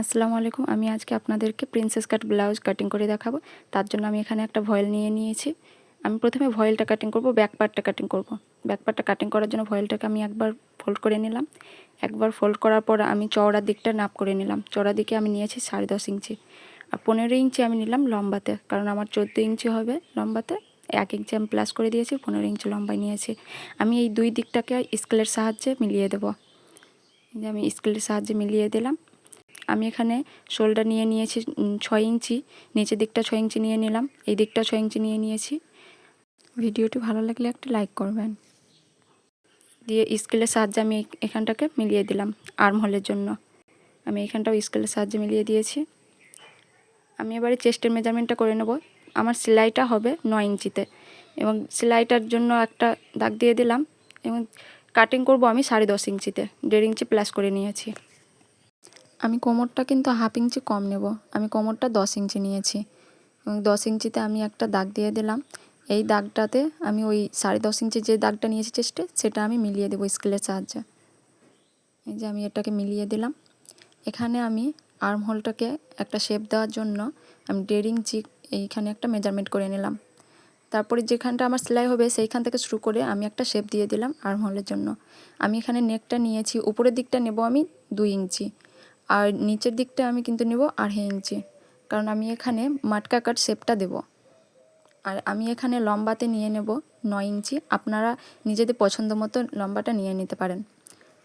আসসালামু আলাইকুম, আমি আজকে আপনাদেরকে প্রিন্সেস কাট ব্লাউজ কাটিং করে দেখাবো। তার জন্য আমি এখানে একটা ভয়েল নিয়ে নিয়েছি। আমি প্রথমে ভয়েলটা কাটিং করব ব্যাক পার্টটা কাটিং করব। ব্যাক পার্টটা কাটিং করার জন্য ভয়েলটাকে আমি একবার ফোল্ড করে নিলাম। একবার ফোল্ড করার পর আমি চওড়ার দিকটা নাপ করে নিলাম। চওড়া দিকে আমি নিয়েছি সাড়ে দশ ইঞ্চি। আর পনেরো ইঞ্চি আমি নিলাম লম্বাতে, কারণ আমার চোদ্দ ইঞ্চি হবে লম্বাতে। এক ইঞ্চি আমি প্লাস করে দিয়েছি, পনেরো ইঞ্চি লম্বায় নিয়েছি। আমি এই দুই দিকটাকে স্কেলের সাহায্যে মিলিয়ে দেবো। আমি স্কেলের সাহায্যে মিলিয়ে দিলাম। আমি এখানে শোল্ডার নিয়ে নিয়েছি ছয় ইঞ্চি, নিচের দিকটা ছয় ইঞ্চি নিয়ে নিলাম, এই দিকটা ছয় ইঞ্চি নিয়ে নিয়েছি। ভিডিওটি ভালো লাগলে একটা লাইক করবেন। দিয়ে স্কেলের সাহায্যে আমি এখানটাকে মিলিয়ে দিলাম, আর্ম হোলের জন্য। আমি এখানটাও স্কেলের সাহায্যে মিলিয়ে দিয়েছি। আমি এবারে চেস্টের মেজারমেন্টটা করে নেব। আমার সেলাইটা হবে নয় ইঞ্চিতে এবং সেলাইটার জন্য একটা দাগ দিয়ে দিলাম এবং কাটিং করব আমি সাড়ে দশ ইঞ্চিতে, দেড় ইঞ্চি প্লাস করে নিয়েছি। আমি কোমরটা কিন্তু হাফ ইঞ্চি কম নেব। আমি কোমরটা দশ ইঞ্চি নিয়েছি। এবং দশ ইঞ্চিতে আমি একটা দাগ দিয়ে দিলাম। এই দাগটাতে আমি ওই সাড়ে দশ ইঞ্চি যে দাগটা নিয়েছি চেস্টে, সেটা আমি মিলিয়ে দেবো স্কেলের সাহায্যে। এই যে আমি এটাকে মিলিয়ে দিলাম। এখানে আমি আর্ম হোলটাকে একটা শেপ দেওয়ার জন্য আমি দেড় ইঞ্চি এইখানে একটা মেজারমেন্ট করে নিলাম। তারপরে যেখানটা আমার সেলাই হবে, সেইখান থেকে শুরু করে আমি একটা শেপ দিয়ে দিলাম আর্ম হোলের জন্য। আমি এখানে নেকটা নিয়েছি, উপরের দিকটা নেব আমি দুই ইঞ্চি। আর নিচের দিকটা আমি কিন্তু নেব আড়াই ইঞ্চি। কারণ আমি এখানে মাটকা কাট শেপটা দেব। আর আমি এখানে লম্বাতে নিয়ে নেব নয় ইঞ্চি। আপনারা নিজেদের পছন্দ মতো লম্বাটা নিয়ে নিতে পারেন।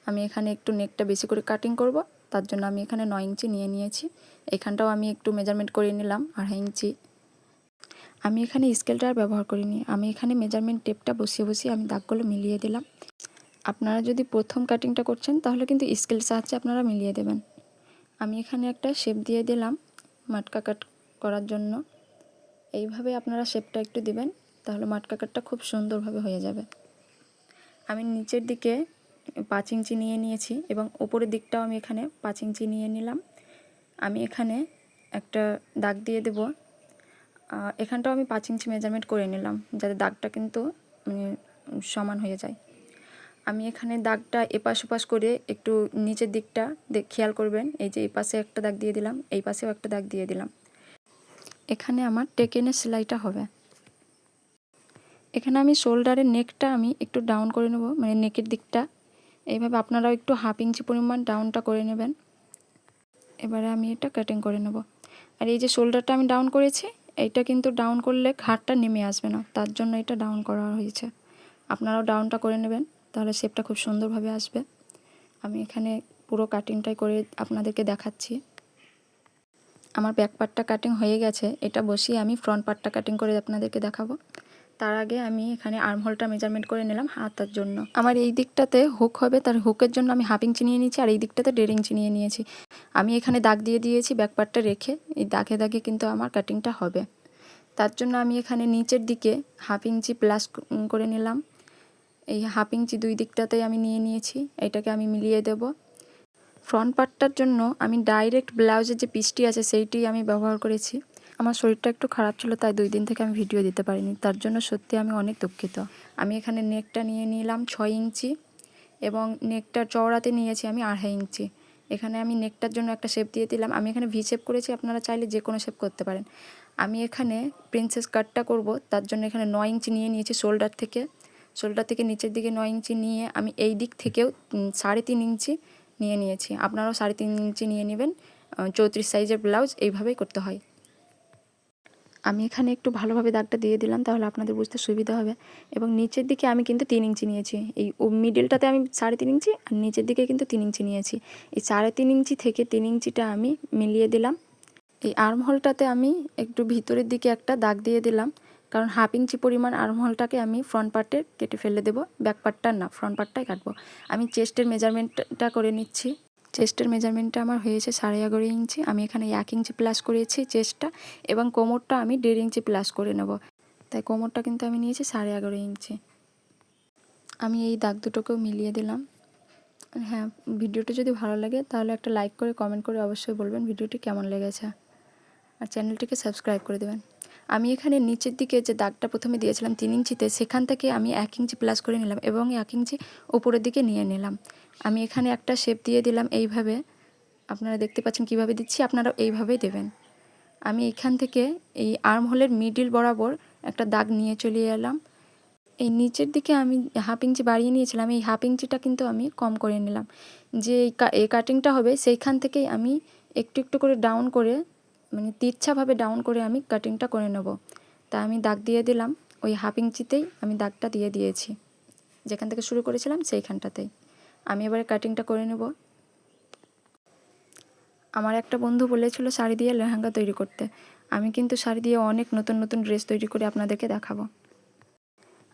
আমি এখানে একটু নেকটা বেশি করে কাটিং করব। তার জন্য আমি এখানে নয় ইঞ্চি নিয়ে নিয়েছি। এখানটাও আমি একটু মেজারমেন্ট করে নিলাম, আড়াই ইঞ্চি। আমি এখানে স্কেলটা আর ব্যবহার করিনি। আমি এখানে মেজারমেন্ট টেপটা বসিয়ে বসিয়ে আমি দাগগুলো মিলিয়ে দিলাম। আপনারা যদি প্রথম কাটিংটা করছেন, তাহলে কিন্তু স্কেল সাহায্যে আপনারা মিলিয়ে দেবেন। আমি এখানে একটা শেপ দিয়ে দিলাম মাটকা কাট করার জন্য। এইভাবে আপনারা শেপটা একটু দিবেন, তাহলে মাটকা কাটটা খুব সুন্দরভাবে হয়ে যাবে। আমি নিচের দিকে পাঁচ ইঞ্চি নিয়ে নিয়েছি এবং ওপরের দিকটাও আমি এখানে পাঁচ ইঞ্চি নিয়ে নিলাম। আমি এখানে একটা দাগ দিয়ে দেব। এখানটাও আমি পাঁচ ইঞ্চি মেজারমেন্ট করে নিলাম, যাতে দাগটা কিন্তু মানে সমান হয়ে যায়। আমি এখানে দাগটা এপাশ ওপাশ করে একটু নিচের দিকটা খেয়াল করবেন। এই যে এই পাশে একটা দাগ দিয়ে দিলাম, এই পাশেও একটা দাগ দিয়ে দিলাম। এখানে আমার টেকেনের সেলাইটা হবে। এখানে আমি শোল্ডারের নেকটা আমি একটু ডাউন করে নেব মানে নেকের দিকটা। এইভাবে আপনারাও একটু হাফ ইঞ্চি পরিমাণ ডাউনটা করে নেবেন। এবারে আমি এটা কাটিং করে নেব। আর এই যে শোল্ডারটা আমি ডাউন করেছি, এইটা কিন্তু ডাউন করলে ঘাটটা নেমে আসবে না, তার জন্য এটা ডাউন করা হয়েছে। আপনারাও ডাউনটা করে নেবেন। তাহলে শেপটা খুব সুন্দরভাবে আসবে। আমি এখানে পুরো কাটিংটাই করে আপনাদেরকে দেখাচ্ছি। আমার ব্যাক পার্টটা কাটিং হয়ে গেছে। এটা বসিয়ে আমি ফ্রন্ট পার্টটা কাটিং করে আপনাদেরকে দেখাবো। তার আগে আমি এখানে আর্মহোলটা মেজারমেন্ট করে নিলাম হাতার জন্য। আমার এই দিকটাতে হুক হবে, তার হুকের জন্য আমি হাফ ইঞ্চি নিয়ে নিয়েছি আর এই দিকটাতে দেড় চিনিয়ে নিয়েছি। আমি এখানে দাগ দিয়ে দিয়েছি ব্যাক পার্টটা রেখে, এই দাগে দাগে কিন্তু আমার কাটিংটা হবে। তার জন্য আমি এখানে নিচের দিকে হাফ ইঞ্চি প্লাস করে নিলাম। এই হাফ ইঞ্চি দুই দিকটাতেই আমি নিয়ে নিয়েছি, এটাকে আমি মিলিয়ে দেব। ফ্রন্ট পার্টটার জন্য আমি ডাইরেক্ট ব্লাউজের যে পিসটি আছে, সেইটি আমি ব্যবহার করেছি। আমার শরীরটা একটু খারাপ ছিল, তাই দুই দিন থেকে আমি ভিডিও দিতে পারিনি। তার জন্য সত্যি আমি অনেক দুঃখিত। আমি এখানে নেকটা নিয়ে নিলাম ছয় ইঞ্চি এবং নেকটার চওড়াতে নিয়েছি আমি আড়াই ইঞ্চি। এখানে আমি নেকটার জন্য একটা শেপ দিয়ে দিলাম। আমি এখানে ভি শেপ করেছি, আপনারা চাইলে যে কোনো শেপ করতে পারেন। আমি এখানে প্রিন্সেস কাটটা করব, তার জন্য এখানে নয় ইঞ্চি নিয়ে নিয়েছি শোল্ডার থেকে। শোল্ডার থেকে নিচের দিকে নয় ইঞ্চি নিয়ে আমি এই দিক থেকেও সাড়ে তিন ইঞ্চি নিয়ে নিয়েছি। আপনারাও সাড়ে তিন ইঞ্চি নিয়ে নেবেন। চৌত্রিশ সাইজের ব্লাউজ এইভাবেই করতে হয়। আমি এখানে একটু ভালোভাবে দাগটা দিয়ে দিলাম, তাহলে আপনাদের বুঝতে সুবিধা হবে। এবং নিচের দিকে আমি কিন্তু তিন ইঞ্চি নিয়েছি। এই মিডিলটাতে আমি সাড়ে তিন ইঞ্চি আর নিচের দিকে কিন্তু তিন ইঞ্চি নিয়েছি। এই সাড়ে তিন ইঞ্চি থেকে তিন ইঞ্চিটা আমি মিলিয়ে দিলাম। এই আর্ম হোলটাতে আমি একটু ভিতরের দিকে একটা দাগ দিয়ে দিলাম। কারণ হাফ ইঞ্চি পরিমাণ আর্মহলটাকে আমি ফ্রন্ট পার্টে কেটে ফেলে দেবো ব্যাক পার্টটা না ফ্রন্ট পার্টটাই কাটবো। আমি চেস্টের মেজারমেন্টটা করে নিচ্ছি। চেস্টের মেজারমেন্টটা আমার হয়েছে সাড়ে এগারো ইঞ্চি। আমি এখানে এক ইঞ্চি প্লাস করেছি চেস্টটা এবং কোমরটা আমি দেড় ইঞ্চি প্লাস করে নেব। তাই কোমরটা কিন্তু আমি নিয়েছি সাড়ে এগারো ইঞ্চি। আমি এই দাগ দুটোকেও মিলিয়ে দিলাম। হ্যাঁ ভিডিওটি যদি ভালো লাগে তাহলে একটা লাইক করে কমেন্ট করে অবশ্যই বলবেন ভিডিওটি কেমন লেগেছে। আর চ্যানেলটিকে সাবস্ক্রাইব করে দেবেন। আমি এখানে নিচের দিকে যে দাগটা প্রথমে দিয়েছিলাম তিন ইঞ্চিতে, সেখান থেকে আমি এক ইঞ্চি প্লাস করে নিলাম এবং এক ইঞ্চি উপরের দিকে নিয়ে নিলাম। আমি এখানে একটা শেপ দিয়ে দিলাম এইভাবে। আপনারা দেখতে পাচ্ছেন কীভাবে দিচ্ছি আপনারা এইভাবেই দেবেন। আমি এখান থেকে এই আর্ম হোলের মিডিল বরাবর একটা দাগ নিয়ে চলে এলাম। এই নিচের দিকে আমি হাফ ইঞ্চি বাড়িয়ে নিয়েছিলাম, এই হাফ ইঞ্চিটা কিন্তু আমি কম করে নিলাম। যে এই কাটিংটা হবে, সেইখান থেকেই আমি একটু একটু করে ডাউন করে মানে তিরছাভাবে ডাউন করে আমি কাটিংটা করে নেব। তা আমি দাগ দিয়ে দিলাম, ওই হাফ ইঞ্চিতেই আমি দাগটা দিয়ে দিয়েছি। যেখান থেকে শুরু করেছিলাম সেইখানটাতেই। আমি এবারে কাটিংটা করে নেব। আমার একটা বন্ধু বলেছিল শাড়ি দিয়ে লেহেঙ্গা তৈরি করতে। আমি কিন্তু শাড়ি দিয়ে অনেক নতুন নতুন ড্রেস তৈরি করে আপনাদেরকে দেখাবো।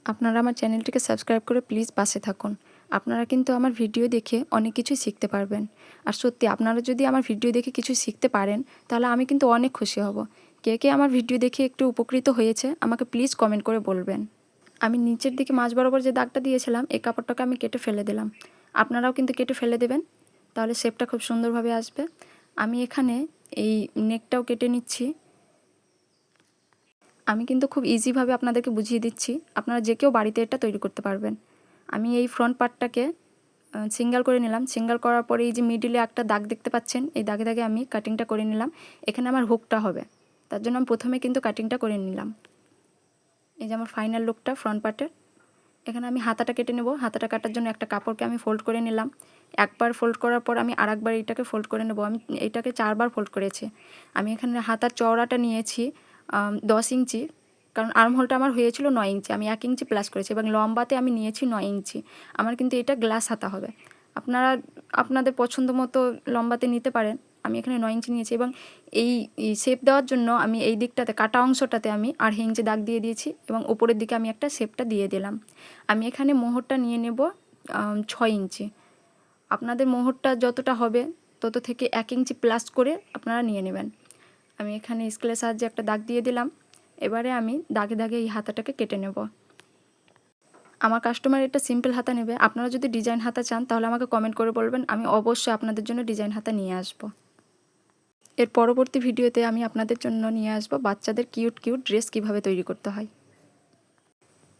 আপনারা আমার চ্যানেলটিকে সাবস্ক্রাইব করে প্লিজ পাশে থাকুন। আপনারা কিন্তু আমার ভিডিও দেখে অনেক কিছুই শিখতে পারবেন। আর সত্যি, আপনারা যদি আমার ভিডিও দেখে কিছু শিখতে পারেন, তাহলে আমি কিন্তু অনেক খুশি হব। কে কে আমার ভিডিও দেখে একটু উপকৃত হয়েছে, আমাকে প্লিজ কমেন্ট করে বলবেন। আমি নিচের দিকে মাঝ বরাবর যে দাগটা দিয়েছিলাম, এই কাপড়টাকে আমি কেটে ফেলে দিলাম। আপনারাও কিন্তু কেটে ফেলে দেবেন, তাহলে শেপটা খুব সুন্দরভাবে আসবে। আমি এখানে এই নেকটাও কেটে নিচ্ছি। আমি কিন্তু খুব ইজিভাবে আপনাদেরকে বুঝিয়ে দিচ্ছি। আপনারা যে কেউ বাড়িতে এটা তৈরি করতে পারবেন। আমি এই ফ্রন্ট পার্টটাকে সিঙ্গেল করে নিলাম। সিঙ্গেল করার পরে এই যে মিডিলে একটা দাগ দেখতে পাচ্ছেন, এই দাগে দাগে আমি কাটিংটা করে নিলাম। এখানে আমার হুকটা হবে। তার জন্য আমি প্রথমে কিন্তু কাটিংটা করে নিলাম। এই যে আমার ফাইনাল লুকটা ফ্রন্ট পার্টের এখানে আমি হাতাটা কেটে নেব। হাতাটা কাটার জন্য একটা কাপড়কে আমি ফোল্ড করে নিলাম। একবার ফোল্ড করার পর আমি আরেকবার এইটাকে ফোল্ড করে নেব। আমি এইটাকে চারবার ফোল্ড করেছি। আমি এখানে হাতার চওড়াটা নিয়েছি দশ ইঞ্চি। কারণ আর্মহোলটা আমার হয়েছিল নয় ইঞ্চি, আমি এক ইঞ্চি প্লাস করেছি এবং লম্বাতে আমি নিয়েছি নয় ইঞ্চি। আমার কিন্তু এটা গ্লাস হাতা হবে। আপনারা, আপনাদের পছন্দ মতো লম্বাতে নিতে পারেন। আমি এখানে নয় ইঞ্চি নিয়েছি এবং এই শেপ দেওয়ার জন্য আমি এই দিকটাতে, কাটা অংশটাতে আমি আড়াই ইঞ্চি দাগ দিয়ে দিয়েছি এবং উপরের দিকে আমি একটা শেপটা দিয়ে দিলাম। আমি এখানে মোহরটা নিয়ে নেব ছয় ইঞ্চি। আপনাদের মোহরটা যতটা হবে, তত থেকে এক ইঞ্চি প্লাস করে আপনারা নিয়ে নেবেন। আমি এখানে স্কেলের সাহায্যে একটা দাগ দিয়ে দিলাম। এবারে আমি দাগে দাগে এই হাতাটাকে কেটে নেব। আমার কাস্টমার এটা সিম্পল হাতা নেবে। আপনারা যদি ডিজাইন হাতা চান, তাহলে আমাকে কমেন্ট করে বলবেন। আমি অবশ্যই আপনাদের জন্য ডিজাইন হাতা নিয়ে আসব। এর পরবর্তী ভিডিওতে আমি আপনাদের জন্য নিয়ে আসব বাচ্চাদের কিউট কিউট ড্রেস কীভাবে তৈরি করতে হয়।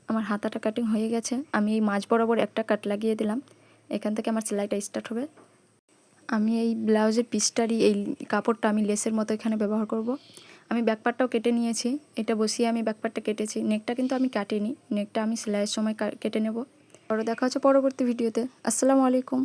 আমার হাতাটা কাটিং হয়ে গেছে। আমি এই মাঝ বরাবর একটা কাট লাগিয়ে দিলাম। এখান থেকে আমার সেলাইটা স্টার্ট হবে। আমি এই ব্লাউজের পিসটারই এই কাপড়টা আমি লেসের মতো এখানে ব্যবহার করব। আমি ব্যাকপারটাও কেটে নিয়েছি, এটা বসিয়ে আমি ব্যাকপারটা কেটেছি। নেকটা কিন্তু আমি কাটিনি নেকটা আমি সেলাইয়ের সময় কেটে নেব। পরে দেখা হচ্ছে পরবর্তী ভিডিওতে আসসালামু আলাইকুম।